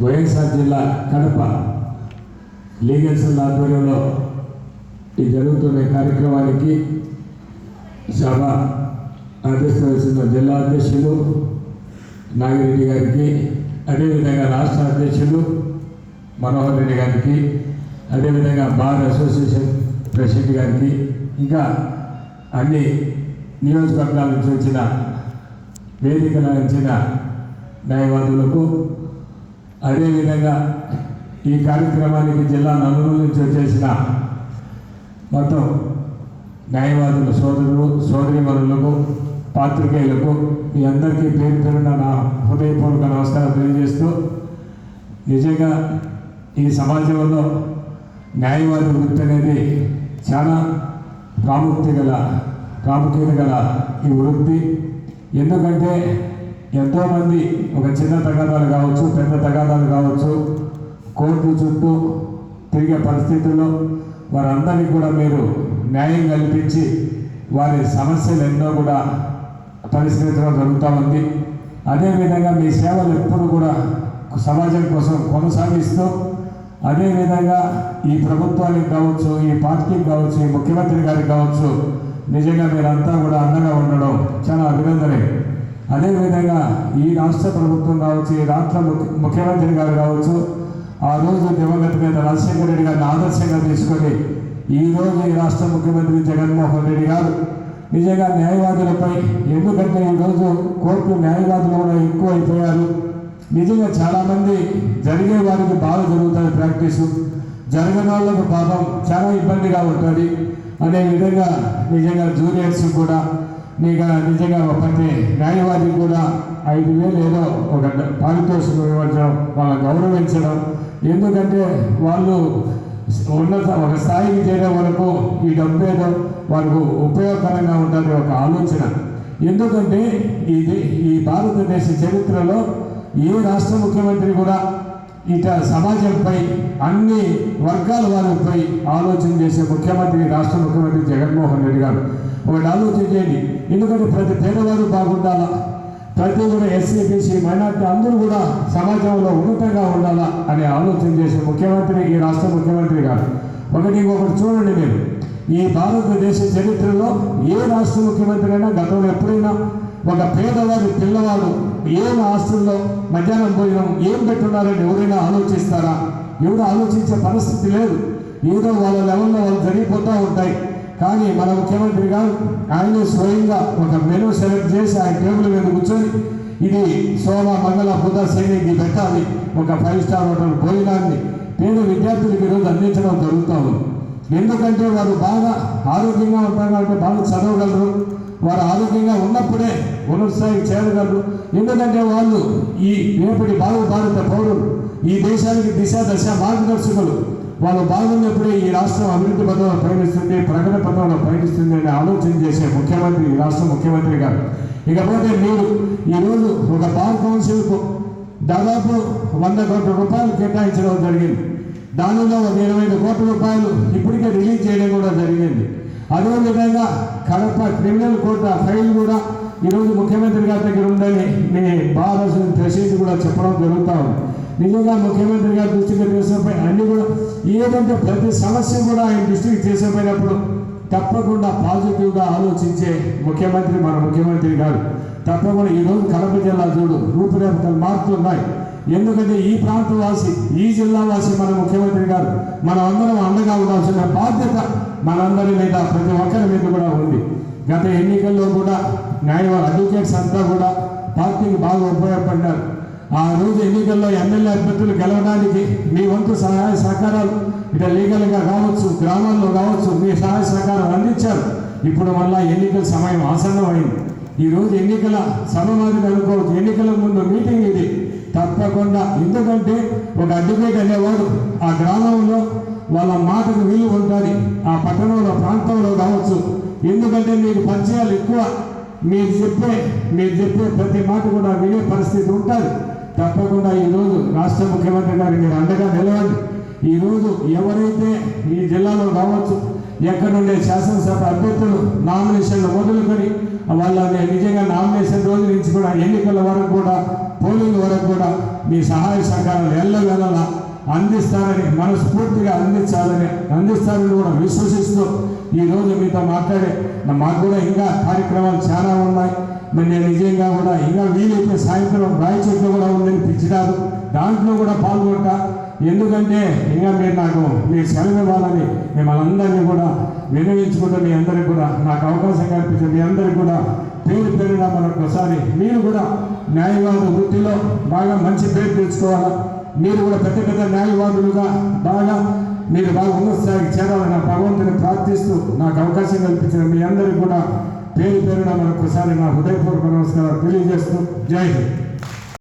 వైఎస్ఆర్ జిల్లా Kadapa legal cell ఆధ్వర్యంలో ఈ జరుగుతున్న కార్యక్రమానికి సభ అధ్యక్షులు జిల్లా అధ్యక్షులు నాగిరెడ్డి గారికి అదేవిధంగా రాష్ట్ర అధ్యక్షులు మనోహర్ రెడ్డి గారికి అదేవిధంగా బార్ అసోసియేషన్ ప్రెసిడెంట్ గారికి ఇంకా అన్ని నియోజకవర్గాల నుంచి వచ్చిన వేదికల నుంచిన న్యాయవాదులకు అదేవిధంగా ఈ కార్యక్రమానికి జిల్లా నలుగురు నుంచి వచ్చేసిన మొత్తం న్యాయవాదుల సోదరులు సోదరిమణులకు పాత్రికేయులకు మీ అందరికీ పేరు పేరున నా హృదయపూర్వక నమస్కారం తెలియజేస్తూ నిజంగా ఈ సమాజంలో న్యాయవాది వృత్తి అనేది చాలా ప్రాముఖ్యత గల ప్రాముఖ్యత గల ఈ వృత్తి. ఎందుకంటే ఎంతోమంది ఒక చిన్న తగాదాలు కావచ్చు పెద్ద తగాదాలు కావచ్చు కోర్టు చుట్టూ తిరిగే పరిస్థితుల్లో వారందరికీ కూడా మీరు న్యాయం కల్పించి వారి సమస్యలు ఎన్నో కూడా పరిష్కరించడం జరుగుతూ ఉంది. అదేవిధంగా మీ సేవలు ఎప్పుడు కూడా సమాజం కోసం కొనసాగిస్తూ అదేవిధంగా ఈ ప్రభుత్వానికి కావచ్చు ఈ పార్టీకి కావచ్చు ఈ ముఖ్యమంత్రి గారికి కావచ్చు నిజంగా మీరంతా కూడా అండగా ఉండడం చాలా అభినందనే అదేవిధంగా ఈ రాష్ట్ర ప్రభుత్వం కావచ్చు ఈ రాష్ట్ర ముఖ్యమంత్రి గారు కావచ్చు ఆ రోజు దివంగత మీద రాజశేఖర రెడ్డి గారిని ఆదర్శంగా తీసుకొని ఈ రోజు ఈ రాష్ట్ర ముఖ్యమంత్రి జగన్మోహన్ రెడ్డి గారు నిజంగా న్యాయవాదులపై ఎందుకంటే ఈరోజు కోర్టు న్యాయవాదులు కూడా ఎక్కువ అయిపోయారు నిజంగా చాలామంది జరిగే వారికి బాగా జరుగుతుంది ప్రాక్టీసు. జరగని వాళ్ళకు పాపం చాలా ఇబ్బందిగా ఉంటుంది. అదే విధంగా నిజంగా జూనియర్స్ కూడా నీకు నిజంగా ప్రతి న్యాయవాది కూడా ఐదు వేలు ఏదో ఒక పారితోషికం ఇవ్వడం వాళ్ళని గౌరవించడం. ఎందుకంటే వాళ్ళు ఉన్నత ఒక స్థాయికి చేరే వరకు ఈ డబ్బు ఏదో వాళ్ళకు ఉపయోగకరంగా ఉంటుంది ఒక ఆలోచన. ఎందుకంటే ఇది ఈ భారతదేశ చరిత్రలో ఏ రాష్ట్ర ముఖ్యమంత్రి కూడా ఇట సమాజంపై అన్ని వర్గాల వారిపై ఆలోచన చేసే ముఖ్యమంత్రి రాష్ట్ర ముఖ్యమంత్రి జగన్మోహన్ రెడ్డి గారు. ఒకటి ఆలోచించేది ఎందుకంటే ప్రతి పేదవారు బాగుండాలా? ప్రతి కూడా ఎస్సీ బీసీ మైనార్టీ అందరూ కూడా సమాజంలో ఉన్నతంగా ఉండాలా అనే ఆలోచన చేసే ముఖ్యమంత్రి ఈ రాష్ట్ర ముఖ్యమంత్రి గారు. ఒకటి ఇంకొకటి చూడండి మీరు. ఈ భారతదేశ చరిత్రలో ఏ రాష్ట్ర ముఖ్యమంత్రి అయినా గతంలో ఎప్పుడైనా ఒక పేదవాడి పిల్లవాడు ఏం ఆస్తుల్లో మధ్యాహ్నం భోజనం ఏం పెట్టున్నారని ఎవరైనా ఆలోచిస్తారా? ఎవరు ఆలోచించే పరిస్థితి లేదు. ఏదో వాళ్ళ లెవెల్లో వాళ్ళు జరిగిపోతూ ఉంటాయి. కానీ మన ముఖ్యమంత్రి గారు ఆయనే స్వయంగా ఒక మెనూ సెలెక్ట్ చేసి ఆయన టేబుల్ మీద కూర్చొని ఇది సోమ మంగళ బుధ శని పెట్టాలి. ఒక ఫైవ్ స్టార్ హోటల్ భోజనాన్ని పేద విద్యార్థులకు ఈరోజు అందించడం జరుగుతూ ఉంది. ఎందుకంటే వారు బాగా ఆరోగ్యంగా ఉంటారు కాబట్టి బాగా చదవగలరు. వారు ఆరోగ్యంగా ఉన్నప్పుడే ఉన్నత స్థాయికి చేరగలరు ఎందుకంటే వాళ్ళు ఈ రేపటి భారత భారత పౌరులు. ఈ దేశానికి దిశ దశ మార్గదర్శకులు. వాళ్ళు బాగున్నప్పుడే ఈ రాష్ట్రం అభివృద్ధి పథంలో పయనిస్తుంది ప్రగతి పథంలో పయనిస్తుంది అని ఆలోచన చేసే ముఖ్యమంత్రి ఈ రాష్ట్ర ముఖ్యమంత్రి గారు. ఇకపోతే మీరు ఈరోజు ఒక బార్ కౌన్సిల్కు దాదాపు వంద కోట్ల రూపాయలు కేటాయించడం జరిగింది. దానిలో ఒక ఇరవై ఐదు కోట్ల రూపాయలు ఇప్పటికే రిలీజ్ చేయడం కూడా జరిగింది. అదేవిధంగా కడప క్రిమినల్ కోర్టు ఫైల్ కూడా ఈరోజు ముఖ్యమంత్రి గారి దగ్గర ఉందని మీ భారత ప్రెసిడెంట్ కూడా చెప్పడం జరుగుతూ ఉంది. నిజంగా ముఖ్యమంత్రి గారు దృష్టికి తీసుకుపోయి అన్ని కూడా ఏదంటే ప్రతి సమస్య కూడా ఆయన దృష్టికి తీసుకుపోయినప్పుడు తప్పకుండా పాజిటివ్గా ఆలోచించే ముఖ్యమంత్రి మన ముఖ్యమంత్రి గారు. తప్పకుండా ఈరోజు కడప జిల్లా చూడు రూపురేఖలు మారుతున్నాయి ఎందుకంటే ఈ ప్రాంత వాసి ఈ జిల్లా వాసి మన ముఖ్యమంత్రి గారు. మనం అందరం అండగా ఉండాల్సిన బాధ్యత మనందరి మీద ప్రతి ఒక్కరి మీద కూడా ఉంది. గత ఎన్నికల్లో కూడా న్యాయ అడ్వకేట్స్ అంతా కూడా పార్టీకి బాగా ఉపయోగపడ్డారు. ఆ రోజు ఎన్నికల్లో ఎమ్మెల్యే అభ్యర్థులు గెలవడానికి మీ వంతు సహాయ సహకారాలు ఇక లీగల్గా కావచ్చు గ్రామాల్లో కావచ్చు మీ సహాయ సహకారం అందించారు. ఇప్పుడు మళ్ళా ఎన్నికల సమయం ఆసన్నమైంది. ఈ రోజు ఎన్నికల సమమాదిని అనుకోవచ్చు. ఎన్నికల ముందు మీటింగ్ ఇది. తప్పకుండా ఎందుకంటే ఒక అడ్వకేట్ అనేవాడు ఆ గ్రామంలో వాళ్ళ మాటకు విలువ ఉంటుంది. ఆ పట్టణంలో ప్రాంతంలో కావచ్చు. ఎందుకంటే మీకు పరిచయాలు ఎక్కువ. మీరు చెప్పే మీరు చెప్పే ప్రతి మాట కూడా వినే పరిస్థితి ఉంటుంది. తప్పకుండా ఈరోజు రాష్ట్ర ముఖ్యమంత్రి గారు మీరు అండగా నిలవండి. ఈరోజు ఎవరైతే ఈ జిల్లాలో కావచ్చు ఎక్కడ ఉండే శాసనసభ అభ్యర్థులు నామినేషన్లు మొదలుకొని వాళ్ళని నిజంగా నామినేషన్ రోజు నుంచి కూడా ఎన్నికల వరకు కూడా పోలింగ్ వరకు కూడా మీ సహాయ సహకారాలు ఎల్లవేళలా అందిస్తారని మనస్ఫూర్తిగా అందించాలని అందిస్తారని కూడా విశ్వసిస్తూ ఈ రోజు మీతో మాట్లాడే మాకు కూడా ఇంకా కార్యక్రమాలు చాలా ఉన్నాయి. మరి నేను నిజంగా కూడా ఇంకా వీలైతే సాయంత్రం రాయి కూడా ఉందని పిచ్చినారు దాంట్లో కూడా పాల్గొంటా. ఎందుకంటే ఇంకా మీరు నాకు మీరు సెలవు ఇవ్వాలని మిమ్మల్ని అందరినీ కూడా వినవించుకుంటూ మీ అందరికీ కూడా నాకు అవకాశం కల్పించిన మీ అందరికీ కూడా పేరు పేరుగా మరొకసారి మీరు కూడా న్యాయవాద వృత్తిలో బాగా మంచి పేరు తెచ్చుకోవాలా? మీరు కూడా పెద్ద పెద్ద న్యాయవాదులుగా బాగా మీరు బాగా ఉన్న స్థాయికి చేరాలని నా భగవంతుని ప్రార్థిస్తూ నాకు అవకాశం కల్పించిన మీ అందరికీ కూడా పేరు పేరున మన మరొకసారి నా హృదయపూర్వక నమస్కారాలు తెలియజేస్తూ జై హింద్.